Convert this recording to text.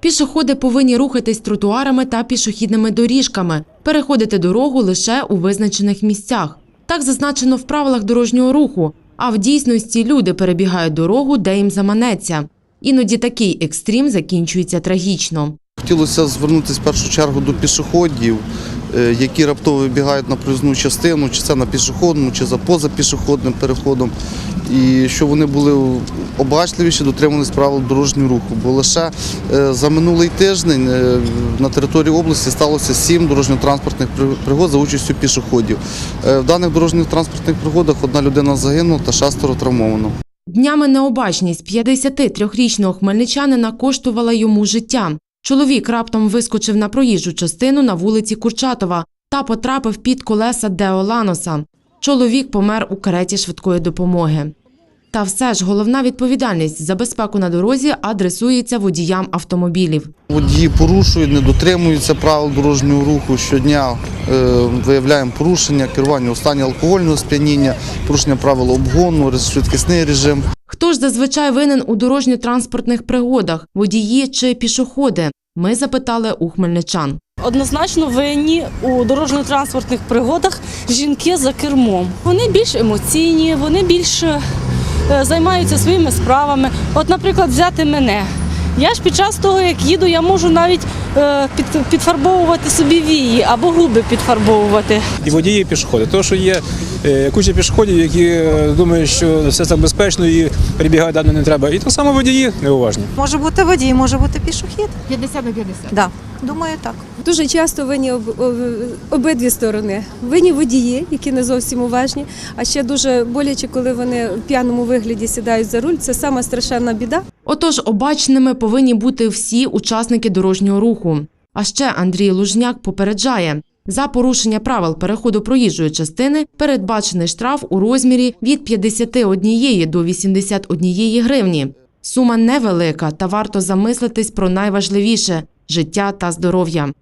Пішоходи повинні рухатись тротуарами та пішохідними доріжками, переходити дорогу лише у визначених місцях. Так зазначено в правилах дорожнього руху. А в дійсності люди перебігають дорогу, де їм заманеться. Іноді такий екстрім закінчується трагічно. Хотілося звернутися в першу чергу до пішоходів, е, які раптово вибігають на проїзну частину, чи це на пішохідному, чи за поза пішохідним переходом. І щоб вони були обачливіші, дотримувались правил дорожнього руху. Бо лише е, за минулий тиждень е, на території області сталося сім дорожньо-транспортних пригод за участю пішоходів. Е, В даних дорожньо-транспортних пригодах одна людина загинула та шестеро травмовано. Днями необачність 53-річного хмельничанина коштувала йому життя. Чоловік раптом вискочив на проїжджу частину на вулиці Курчатова та потрапив під колеса Део Ланоса. Чоловік помер у кареті швидкої допомоги. Та все ж головна відповідальність за безпеку на дорозі адресується водіям автомобілів. Водії порушують, не дотримуються правил дорожнього руху. Щодня е, виявляємо порушення, керування у стані алкогольного сп'яніння, порушення правил обгону, швидкісний режим. Хто ж зазвичай винен у дорожньо-транспортних пригодах водії чи пішоходи? Ми запитали у хмельничан. Однозначно винні у дорожньо-транспортних пригодах жінки за кермом. Вони більш емоційні, вони більш е, займаються своїми справами. От, наприклад, взяти мене. Я ж під час того, як їду, я можу навіть е, під, підфарбовувати собі вії або губи підфарбовувати. і водії, і пішоходи. Тому що є е, куча пішоходів, які е, думають, що все так безпечно і перебігати дано не треба. І так само водії неуважні. Може бути водій, може бути пішохід. 50 на 50. Да. Думаю, так. Дуже часто винні об, об- обидві сторони. Винні водії, які не зовсім уважні, а ще дуже боляче, коли вони в п'яному вигляді сідають за руль. Це сама страшенна біда. Отож, обачними повинні бути всі учасники дорожнього руху. А ще Андрій Лужняк попереджає. За порушення правил переходу проїжджої частини передбачений штраф у розмірі від 51 до 81 гривні. Сума невелика, та варто замислитись про найважливіше життя та здоров'я.